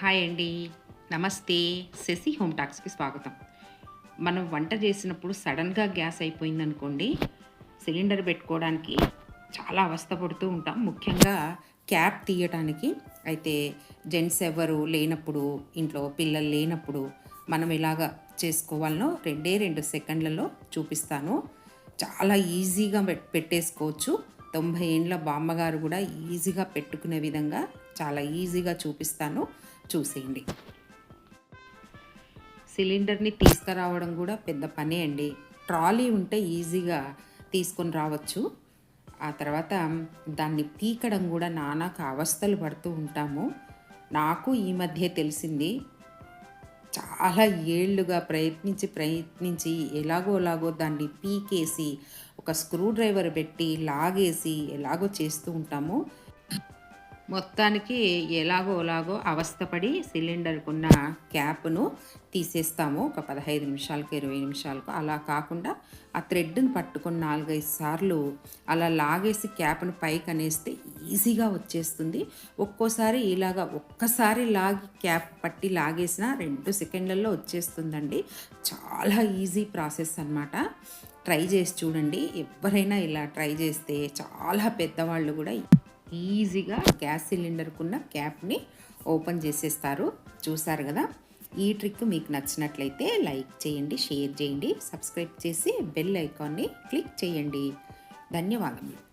Hi అండి. నమస్తే. Shashi home టాక్స్కి స్వాగతం. మనం వంట చేసినప్పుడు సడన్గా గ్యాస్ అయిపోయింది అనుకోండి సిలిండర్ పెట్టుకోవడానికి చాలా అవస్థ పడుతూ ఉంటాం. ముఖ్యంగా క్యాప్ తీయటానికి. అయితే జెంట్స్ ఎవరు లేనప్పుడు ఇంట్లో పిల్లలు లేనప్పుడు మనం ఇలాగ చేసుకోవాలనో రెండే రెండు సెకండ్లలో చూపిస్తాను. చాలా ఈజీగా పెట్టేసుకోవచ్చు. తొంభై ఏండ్ల బామ్మగారు కూడా ఈజీగా పెట్టుకునే విధంగా చాలా ఈజీగా చూపిస్తాను. చూసేయండి. సిలిండర్ని తీసుకురావడం కూడా పెద్ద పనే అండి. ట్రాలీ ఉంటే ఈజీగా తీసుకొని రావచ్చు. ఆ తర్వాత దాన్ని పీకడం కూడా నానాక అవస్థలు పడుతూ ఉంటాము. నాకు ఈ మధ్య తెలిసింది చాలా ఏళ్ళుగా ప్రయత్నించి ప్రయత్నించి ఎలాగో దాన్ని పీకేసి ఒక స్క్రూ డ్రైవర్ పెట్టి లాగేసి ఎలాగో చేస్తూ ఉంటాము. మొత్తానికి ఎలాగో ఎలాగో అవస్థపడి సిలిండర్కున్న క్యాప్ను తీసేస్తాము. ఒక పదహైదు నిమిషాలకు ఇరవై నిమిషాలకు అలా కాకుండా ఆ థ్రెడ్ని పట్టుకొని నాలుగైదు సార్లు అలా లాగేసి క్యాప్ను పైకి అనేస్తే ఈజీగా వచ్చేస్తుంది. ఒక్కోసారి ఇలాగా ఒక్కసారి లాగి క్యాప్ పట్టి లాగేసిన రెండు సెకండ్లలో వచ్చేస్తుందండి. చాలా ఈజీ ప్రాసెస్ అన్నమాట. ట్రై చేసి చూడండి. ఎవరైనా ఇలా ట్రై చేస్తే చాలా పెద్దవాళ్ళు కూడా ఈజీగా గ్యాస్ సిలిండర్కున్న క్యాప్ని ఓపెన్ చేసేస్తారు. చూసారు కదా? ఈ ట్రిక్ మీకు నచ్చినట్లయితే లైక్ చేయండి షేర్ చేయండి సబ్స్క్రైబ్ చేసి బెల్ ఐకాన్ని క్లిక్ చేయండి. ధన్యవాదములు.